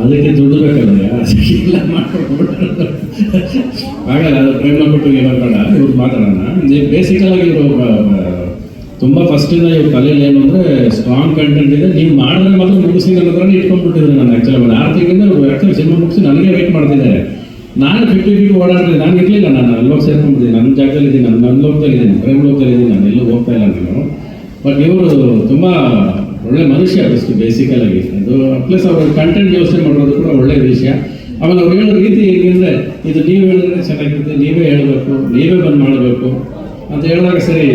ಅದಕ್ಕೆ ದುಡ್ಡು ಬೇಕಲ್ಲ ಕೊಟ್ಟು ಮಾತಾಡ ಇವ್ರು ಮಾತಾಡೋಣ. ಬೇಸಿಕಲಾಗಿ ಇವರು ತುಂಬ ಫಸ್ಟಿಂದ ಇವ್ರ ಕಲೆಯಲ್ಲಿ ಏನು ಅಂದರೆ ಸ್ಟ್ರಾಂಗ್ ಕಂಟೆಂಟ್ ಇದೆ. ನೀವು ಮಾಡಿದ್ರೆ ಮಾತ್ರ ಮುಗಿಸಿ ಅನ್ನೋದ್ರಲ್ಲಿ ಇಟ್ಕೊಂಡ್ಬಿಟ್ಟಿದ್ರು ನಾನು ಆ್ಯಕ್ಚುಲಿ ಒಂದು ಆರು ತಿಂಗಳಿಂದ ಆ್ಯಕ್ಚುಲಿ ಸಿನಿಮಾ ಮುಗಿಸಿ ನನಗೆ ವೇಟ್ ಮಾಡ್ತಿದ್ದಾರೆ. ನಾನು ಫಿಫ್ಟಿ ಫಿಫ್ಟಿ ಓಡಾಡ್ತೀನಿ. ನಾನು ಇರಲಿಲ್ಲ ನಾನು ಅಲ್ಲೋಗಿ ಸೇರ್ಕೊಂಡ್ಬಿಟ್ಟಿದ್ದೀನಿ. ನನ್ನ ಜಾಗದಲ್ಲಿ ಇದ್ದೀನಿ ನನ್ನ ನನ್ನ ಲೋಕದಲ್ಲಿ ಇದ್ದೀನಿ ಪ್ರೇಮ ಲೋಕದಲ್ಲಿ ಇದ್ದೀನಿ ನಾನು ಎಲ್ಲೂ ಹೋಗ್ತಾ ಇಲ್ಲ ನಾನು. ಬಟ್ ಇವರು ತುಂಬ ಒಳ್ಳೆ ಮನುಷ್ಯ ಅಷ್ಟು ಬೇಸಿಕಲ್ ಆಗಿ. ಅದು ಪ್ಲಸ್ ಅವರು ಕಂಟೆಂಟ್ ವ್ಯವಸ್ಥೆ ಮಾಡೋದು ಕೂಡ ಒಳ್ಳೆ ವಿಷಯ. ಆಮೇಲೆ ಅವ್ರು ಹೇಳೋ ರೀತಿ ಹೇಗೆಂದರೆ ಇದು ನೀವು ಹೇಳಿದ್ರೆ ಚೆನ್ನಾಗಿರುತ್ತೆ, ನೀವೇ ಹೇಳಬೇಕು, ನೀವೇ ಬಂದು ಮಾಡಬೇಕು. ಅಂತ ಹೇಳಿದಾಗ ಸರಿ,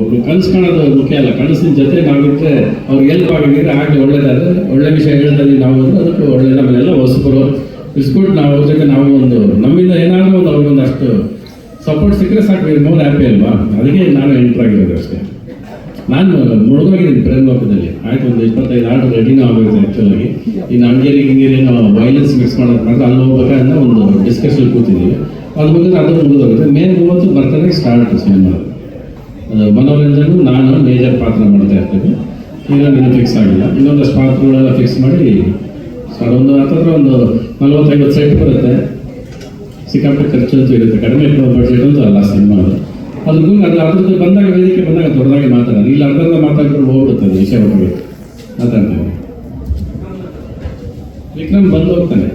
ಒಬ್ರು ಕನಸು ಕಾಣೋದು ಮುಖ್ಯ ಅಲ್ಲ. ಕನಸಿನ ಜೊತೆ ನಾವಿಟ್ಟರೆ ಅವ್ರಿಗೆ ಎಲ್ಪ್ ಆಗಿದ್ರೆ ಆಗಲಿ ಒಳ್ಳೇದಾದ್ರೆ ಒಳ್ಳೆ ವಿಷಯ ಹೇಳ್ತಾ ನಾವು ಅಂದ್ರೆ ಅದಕ್ಕೆ ಒಳ್ಳೆ ನಮ್ಮನ್ನೆಲ್ಲ ಹೊಸಬರು ಇಸ್ಕೊಟ್ಟು ನಾವು ಅವ್ರ ಜೊತೆ ನಾವು ಒಂದು, ನಮ್ಮಿಂದ ಏನಾದರೂ ಒಂದು ಅವ್ರಿಗೊಂದು ಅಷ್ಟು ಸಪೋರ್ಟ್ ಸಿಕ್ಕರೆ ಸಾಕು ಮೋರ್ ಹ್ಯಾಪಿ ಅಲ್ವಾ? ಅದಕ್ಕೆ ನಾನು ಎಂಟ್ರಾಗಿರೋದು ಅಷ್ಟೇ. ನಾನು ಮುಳುಗೋಗಿದ್ದೀನಿ ಪ್ರೇಮ್ ಲೋಕದಲ್ಲಿ ಆಯ್ತು, ಒಂದು ಇಪ್ಪತ್ತೈದು ಆರ್ಡರ್ ರೆಡಿನ ಆಗೋಗಿದೆ ಆ್ಯಕ್ಚುಲಾಗಿ ಇನ್ನು ಅಂಗೇರಿ ಹಿಂಗೇರಿ ನಾವು ವೈಲೆನ್ಸ್ ಮಿಕ್ಸ್ ಮಾಡೋದು ಮಾತ್ರ. ಅಲ್ಲಿ ಹೋಗ್ಬೇಕಾದ್ರೆ ಒಂದು ಡಿಸ್ಕಷನ್ ಕೂತಿದ್ದೀವಿ. ಅದು ಮುಗಿದ್ರೆ ಅದು ಮುಗಿದೋಗುತ್ತೆ ಮೇನ್ ಮೂವತ್ತು ಬರ್ತಾನೆ ಸ್ಟಾರ್ಟ್ ಸಿನಿಮಾ ಮನೋರಂಜನೆ, ನಾನು ಮೇಜರ್ ಪಾತ್ರ ಮಾಡ್ತಾ ಇರ್ತೀನಿ. ನಾನು ಫಿಕ್ಸ್ ಆಗಿಲ್ಲ. ಇನ್ನೊಂದಷ್ಟು ಪಾತ್ರಗಳೆಲ್ಲ ಫಿಕ್ಸ್ ಮಾಡಿ ಸರ್ ಒಂದು ಹತ್ತತ್ರ ಒಂದು ನಲ್ವತ್ತೈವತ್ತು ಸೆಟ್ ಬರುತ್ತೆ. ಸಿಕ್ಕಾಪಟ್ಟೆ ಖರ್ಚು ಅಂತೂ ಇರುತ್ತೆ. ಕಡಿಮೆ ಬಡ್ಜೆಟ್ ಅಂತೂ ಅಲ್ಲ ಸಿನಿಮಾ ಅದು. ಅದು ಅದ್ರದ್ದು ಬಂದಾಗ ವೇದಿಕೆ ಬಂದಾಗ ದೊಡ್ಡದಾಗಿ ಮಾತಾಡೋದು. ಇಲ್ಲ ಅರ್ಧರ್ಧ ಮಾತಾಡಿದ್ರು ಹೋಗ್ಬಿಡುತ್ತೆ ಅದು ವಿಷಯ ಹೋಗ್ಬೇಕು ಮಾತಾಡ್ತೀವಿ ವಿಕ್ರಮ್ ಬಂದು ಹೋಗ್ತಾನೆ.